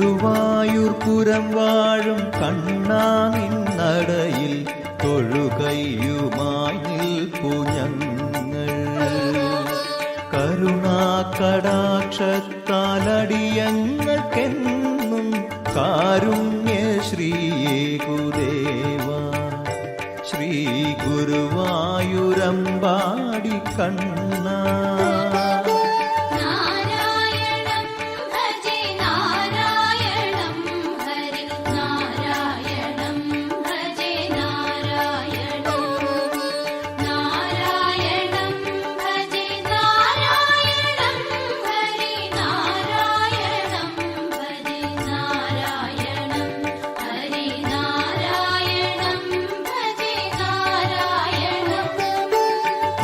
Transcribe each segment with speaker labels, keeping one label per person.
Speaker 1: ദൂരം വാഴും കണ്ണാ നിന്നടയിൽ തൊഴുകയുമായി നിൽപ്പു ഞങ്ങൾ. കരുണാകടാക്ഷത്താലടിയങ്ങൾക്കെന്നും കാരുണ്യ ശ്രീയേകുദേവ ശ്രീ ഗുരുവായൂരമ്പാടി കണ്ണാ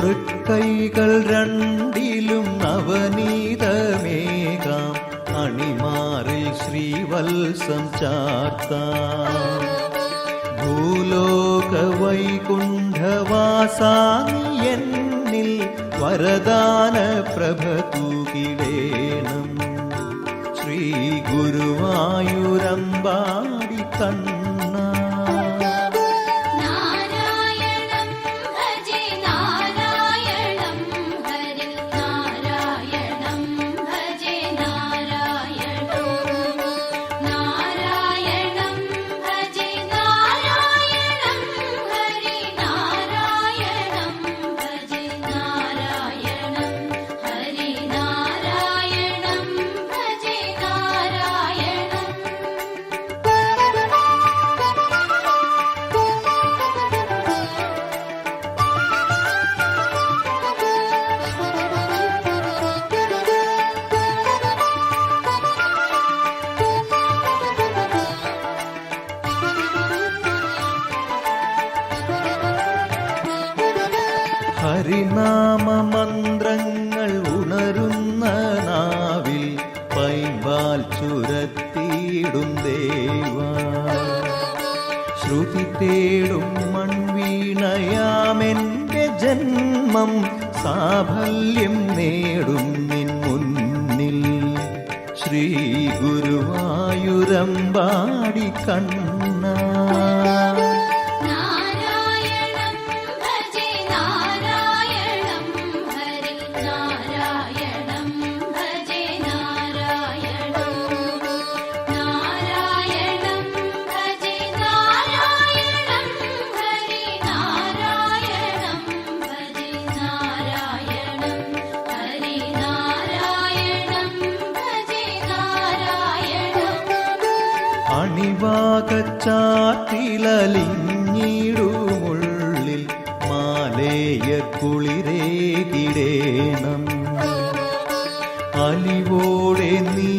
Speaker 2: அருட்கைகள் ரண்டிலும் நவநீதமேகாம். அணிமாறில் ஸ்ரீவல்சம் சார்த்தாம். பூலோக வைகுண்டவாசாமி என்னில் வரதான பிரப தூகிடேனம் ஸ்ரீ குருவாயூரம்பாடி தன்
Speaker 1: ഹരിനാമ മന്ത്രങ്ങൾ ഉണരുന്ന നാവിൽ പൈമ്പാൽ ചുരത്തിയിടും ദേവ. ശ്രുതി തേടും മൺവീണയാമെന്റെ ജന്മം സാഫല്യം നേടും നിൻ മുന്നിൽ. ശ്രീ ഗുരുവായുരമ്പാടി കണ്ണാ അണിവാകച്ചാത്തിലലിഞ്ഞിടുമുള്ളിൽ മാലേയ കുളിരേകിടേണം അലിവോടെ നീ